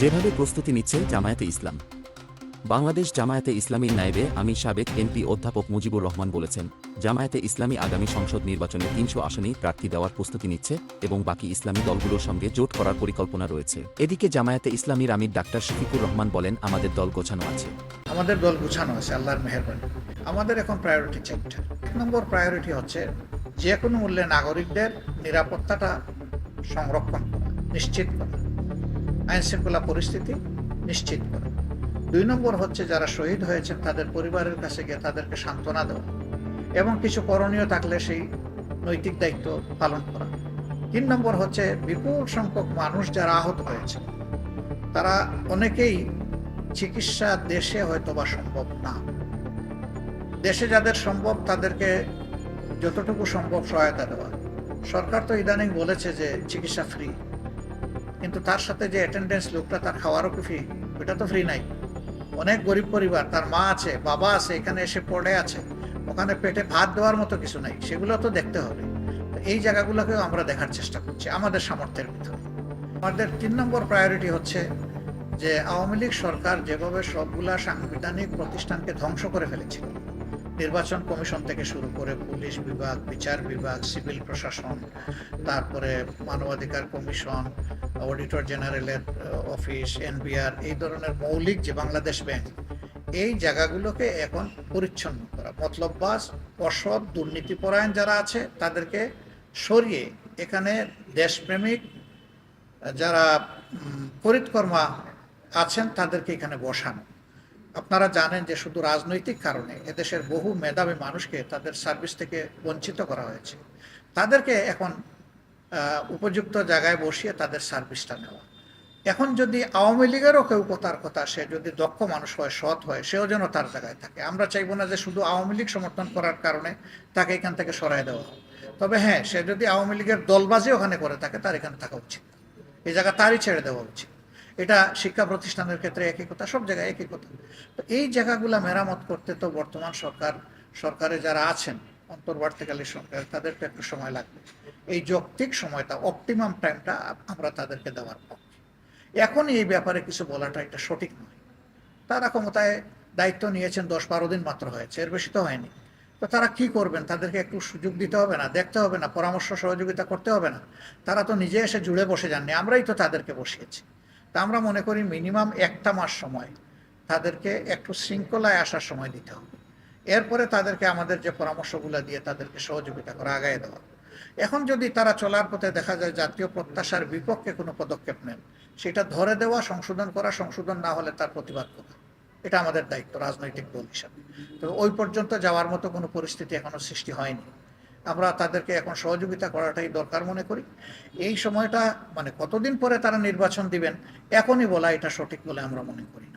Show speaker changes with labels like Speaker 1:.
Speaker 1: যেভাবে প্রস্তুতি নিচ্ছে জামায়াতে ইসলাম। বাংলাদেশ জামায়াতে ইসলামীর নায়েবে আমি সাবেক এমপি অধ্যাপক মুজিবুর রহমান বলেছেন, জামায়াতে ইসলামী আগামী সংসদ নির্বাচনে তিনশো আসনেই প্রার্থী দেওয়ার প্রস্তুতি নিচ্ছে এবং বাকি ইসলামী দলগুলোর সঙ্গে জোট করার পরিকল্পনা রয়েছে। এদিকে জামায়াতে ইসলামীর আমির ডাক্তার শফিকুর রহমান বলেন, আমাদের দল গোছানো আছে।
Speaker 2: আমাদের দল গোছানো আছে, আল্লাহর মেহরবানি। আমাদের এখন প্রায়োরিটি চ্যাপ্টার এক নম্বর প্রায়োরিটি হচ্ছে যে কোনো মূল্যে নাগরিকদের নিরাপত্তাটা সংরক্ষণ নিশ্চিত করা। আইন শৃঙ্খলা পরিস্থিতি নিশ্চিত করা দুই নম্বর হচ্ছে যারা শহীদ হয়েছেন, তাদের পরিবারের কাছে গিয়ে তাদেরকে সান্ত্বনা দেওয়া এবং কিছু করণীয় থাকলে সেই নৈতিক দায়িত্ব পালন করা। তিন নম্বর হচ্ছে বিপুল সংখ্যক মানুষ যারা আহত হয়েছে, তারা অনেকেই চিকিৎসা দেশে হয়তো বা সম্ভব না। দেশে যাদের সম্ভব, তাদেরকে যতটুকু সম্ভব সহায়তা দেওয়া। সরকার তো ইদানিং বলেছে যে চিকিৎসা ফ্রি। কিন্তু তার সাথে যে অ্যাটেন্ডেন্স লোকটা তার খাওয়ারও কি ফ্রি ওটা তো ফ্রি নাই। অনেক গরিব পরিবার, তার মা আছে, বাবা আছে, এখানে এসে পড়ে আছে। ওখানে পেটে ভাত দেওয়ার মতো কিছু নাই। সেগুলো তো দেখতে হবে। তো এই জায়গাগুলোকেও আমরা দেখার চেষ্টা করছি আমাদের সামর্থ্যের ভিতরে। আমাদের তিন নম্বর প্রায়োরিটি হচ্ছে যে আওয়ামী লীগ সরকার যেভাবে সবগুলা সাংবিধানিক প্রতিষ্ঠানকে ধ্বংস করে ফেলেছিল নির্বাচন কমিশন থেকে শুরু করে পুলিশ বিভাগ, বিচার বিভাগ, সিভিল প্রশাসন, তারপরে মানবাধিকার কমিশন, অডিটর জেনারেলের অফিস, এনবিআর, এই ধরনের মৌলিক যে বাংলাদেশ ব্যাংক, এই জায়গাগুলোকে এখন পরিচ্ছন্ন করা। মতলববাজ, অসৎ, দুর্নীতিপরায়ণ যারা আছে, তাদেরকে সরিয়ে এখানে দেশপ্রেমিক, যারা পরিতকর্মা আছেন, তাদেরকে এখানে বসানো। আপনারা জানেন যে শুধু রাজনৈতিক কারণে এদেশের বহু মেধাবী মানুষকে তাদের সার্ভিস থেকে বঞ্চিত করা হয়েছে। তাদেরকে এখন উপযুক্ত জায়গায় বসিয়ে তাদের সার্ভিসটা নেওয়া। এখন যদি আওয়ামী লীগেরও কেউ তার কথা, সে যদি দক্ষ মানুষ হয়, সৎ হয়, সেও যেন তার জায়গায় থাকে। আমরা চাইব না যে শুধু আওয়ামী লীগ সমর্থন করার কারণে তাকে এখান থেকে সরাই দেওয়া হোক। তবে হ্যাঁ সে যদি আওয়ামী লীগের দলবাজি ওখানে করে থাকে, তার এখানে থাকা উচিত। এই জায়গা তারই ছেড়ে দেওয়া উচিত। এটা শিক্ষা প্রতিষ্ঠানের ক্ষেত্রে একই কথা সব জায়গায় একই কথা তো এই জায়গাগুলা মেরামত করতে তো বর্তমান সরকার, সরকারে যারা আছেন অন্তর্বর্তীকালী সরকার তাদের তো একটু সময় লাগবে। এই যৌক্তিক সময়টা অপটিমাম টাইমটা আমরা তাদেরকে দেওয়ার পক্ষে এখন এই ব্যাপারে কিছু বলাটা এটা সঠিক নয়। তারা ক্ষমতায় দায়িত্ব নিয়েছেন দশ বারো দিন মাত্র হয়েছে, এর বেশি তো হয়নি। তো তারা কি করবেন? তাদেরকে একটু সুযোগ দিতে হবে না, দেখতে হবে না, পরামর্শ সহযোগিতা করতে হবে না। তারা তো নিজে এসে জুড়ে বসে যাননি, আমরাই তো তাদেরকে বসিয়েছি। তা আমরা মনে করি মিনিমাম একটা মাস সময় তাদেরকে একটু শৃঙ্খলায় আসার সময় দিতে হবে। এরপরে তাদেরকে আমাদের যে পরামর্শগুলো দিয়ে তাদেরকে সহযোগিতা করা আগায় দেওয়া এখন যদি তারা চলার পথে দেখা যায় জাতীয় প্রত্যাশার বিপক্ষে কোনো পদক্ষেপ নেন, সেটা ধরে দেওয়া, সংশোধন করা, সংশোধন না হলে তার প্রতিবাদ করা। এটা আমাদের দায়িত্ব রাজনৈতিক দল হিসাবে। তো ওই পর্যন্ত যাওয়ার মতো কোনো পরিস্থিতি এখনও সৃষ্টি হয়নি। আমরা তাদেরকে এখন সহযোগিতা করাটাই দরকার মনে করি। এই সময়টা মানে কতদিন পরে তারা নির্বাচন দিবেন, এখনই বলা এটা সঠিক বলে আমরা মনে করি।